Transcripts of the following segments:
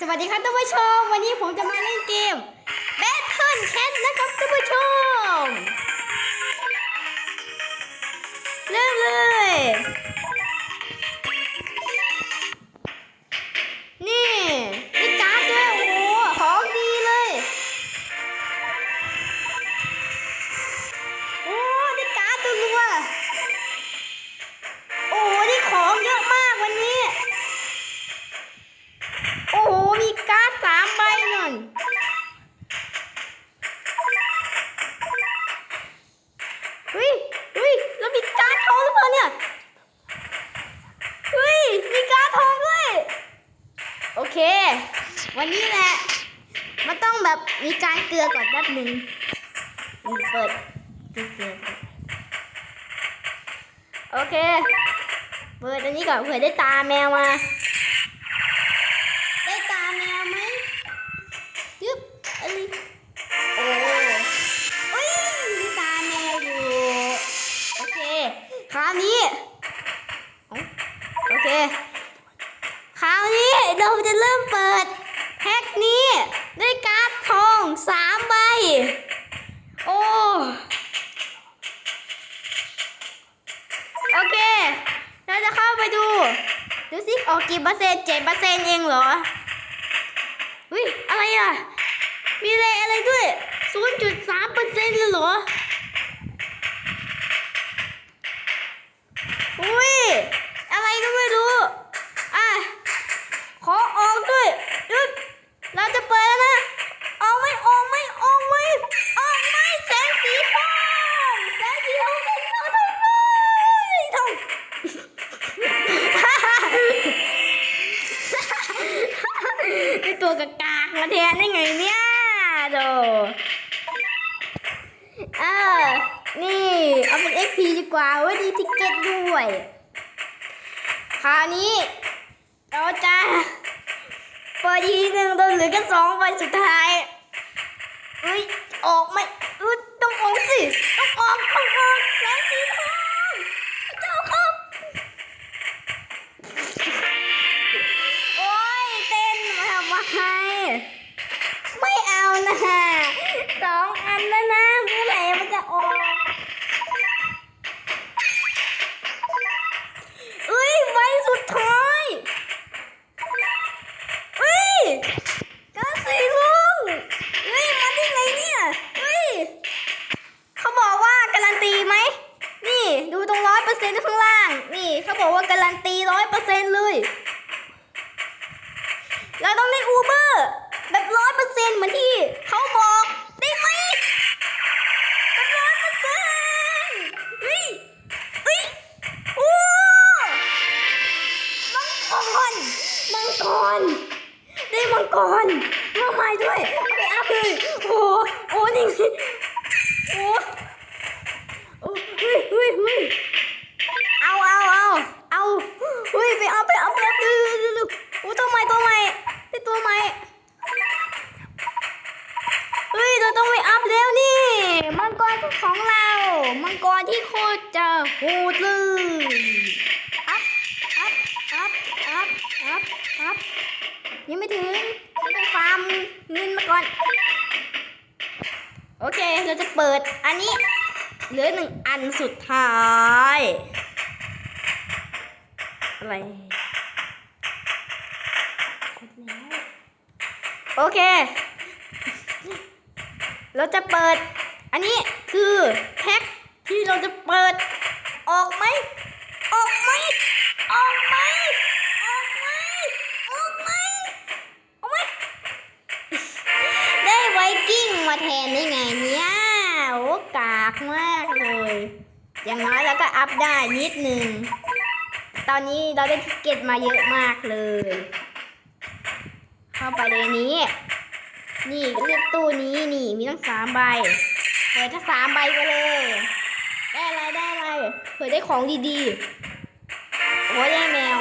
สวัสดีครับท่านผู้ชม วันนี้ผมจะมาเล่นเกม Battle Cat นะครับท่านผู้ชม เริ่มเลย รือก่อนแป๊บหนึ่งเปิดเกลือโอเค เปิดอันนี้ก่อนเผื่อได้ตาแมวมา ไปดู ดูสิออกกี่เปอร์เซ็นต์เจ็ดเปอร์เซ็นต์เองเหรอเฮ้ยอะไรอะ มีอะไรอะไรด้วยศูนย์จุดสามเปอร์เซ็นต์เลยเหรอ ตัวกากากมาแทนได้ไงเนี่ยโดเออ นี่เอาเป็น XP ดีกว่าไว้ดีทิกเก็ตด้วยคราวนี้เราจะเปิดอีหนึ่งตัวเหลือแค่สองใบสุดท้ายเอ้ยออกไมเอยต้องออกสิ ต้องออกต้องออกแสงสี มาทำไมไม่เอานะสองอันแล้วนะเมื่อไหร่มันจะออก ตรจะโหดเลยอัพอัพอัพอัพอัพอัพยังไม่ถึงต้องไปฟาร์มเงินมาก่อน โอเค เราจะเปิดอันนี้ เหลือหนึ่งอันสุดท้าย อะไรโอเค เราจะเปิด อันนี้คือแพ็ค ที่เราจะเปิด ออกไหม ออกไหม ออกไหม ออกไหม ออกไหม ออกไหม ได้ไวกิ้งมาแทนได้ไงเนี่ยโอ้กากมากเลย อย่างน้อยเราก็อัพได้นิดนึง ตอนนี้เราได้ทิเก็ตมาเยอะมากเลย เข้าไปในนี้ นี่เลือกตู้นี้นี่มีทั้งสามใบเปิดทั้งสามใบไปเลย ผื่อได้ของดีๆ โอ้ยแมว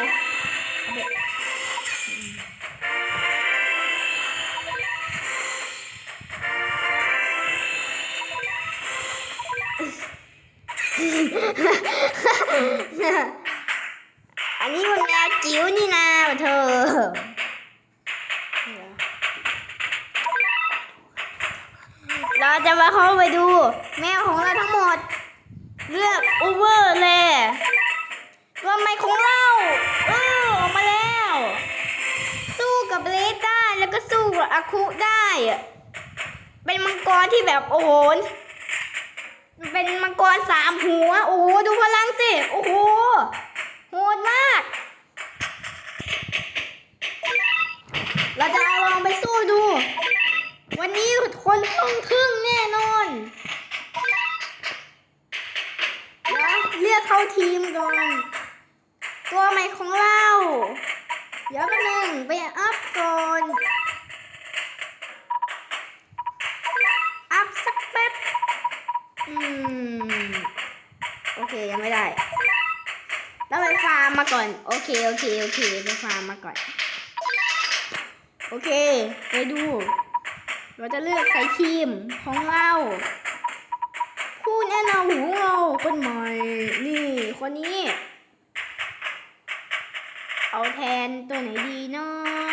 อันนี้มันแมวจิ๋วนี่นะเธอเราจะมาเข้าไปดู แมวของเราทั้งหมด เลือกโอเวอร์เลยว่าไม่ของเราเออออกมาแล้ว สู้กับเลสได้แล้วก็สู้กับอาคุได้ เป็นมังกรที่แบบโอ้โหเป็นมังกรสามหัว โอ้โหดูพลังสิ โอ้โหโหดมาก เราจะลองไปสู้ดู วันนี้คนต้องครึ่งแน่นอน เข้าทีมก่อน ตัวใหม่ของเรา เดี๋ยวแป๊บนึงไปอัพก่อน อัพสักแป๊บ อืม โอเคยังไม่ได้ต้องไปฟาร์มมาก่อน โอเคโอเคโอเคไปฟาร์มมาก่อน โอเค ไปดู เราจะเลือกใส่ทีมของเรา นะนำของเราคนใหม่นี่คนนี้ เอาแทนตัวไหนดีเนา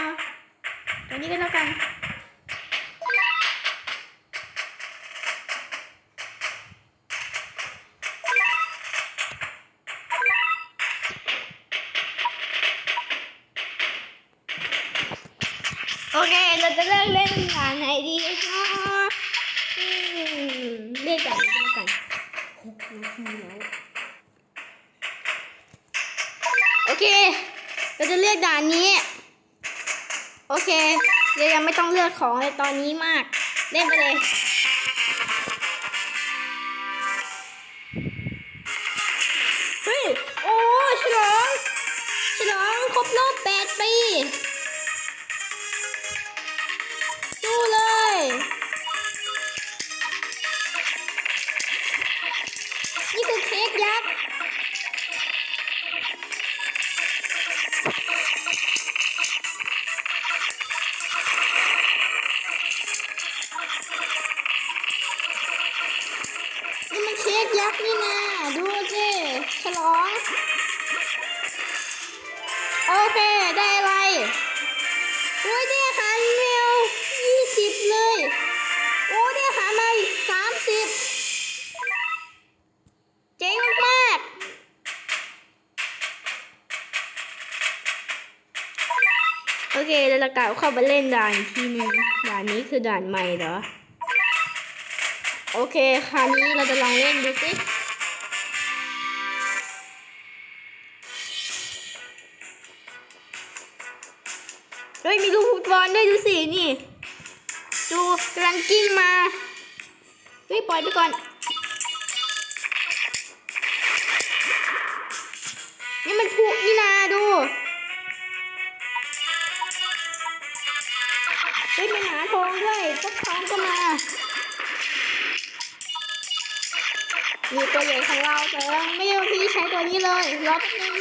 ะตัวนี้ก็แล้วกันโอเค เราจะเลิกเล่นด่านไหนดีเนาะ โอเค เราจะเลือกด่านนี้ โอเคเรายังไม่ต้องเลือกของในตอนนี้มาก เล่นไปเลยเฮ้ยโอ้ฉลองฉลองครบรอบแปดปีสู้เล นี่มันยักษ์นี่นะดูสิฉลองโอเคได้อะไรโอ้ยได้อาหารแมวยี่สิบเลย โอ้ได้อาหารมาสามสิบเจ๋งมากโอเคแล้วเรากลับเข้าไปเล่นด่านอีกทีหนึงด่านนี้คือด่านใหม่เหรอ โอเคคราวนี้เราจะลองเล่นดูสิเฮ้ยมีลูกฟุตบอลด้วยดูสินี่ ดูกำลังกิ้งมาเฮ้ยปล่อยไปก่อน นี่มันพุนี่นาดูเฮ้ยมันหาทองด้วยสักทองก็มา ตัวใหญ่ของเราแต่ว่าไม่ยอมพี่ใช้ตัวนี้เลยรอบนึง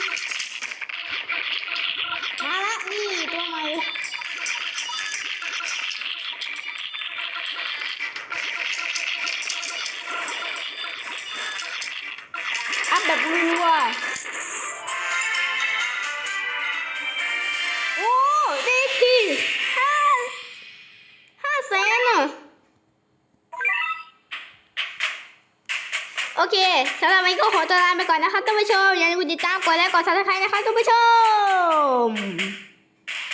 มาละนี่ตัวใหม่อัพแบบรัวโอ้ด้ที่ห้าห้าแสนอะ โอ เคสำหรับวันนี้ก็ขอตัวลาไปก่อนนะคะท่านผู้ชมอย่าลืมกดติดตามกดไลค์กดซับสไครต์นะคะท่านผู้ชม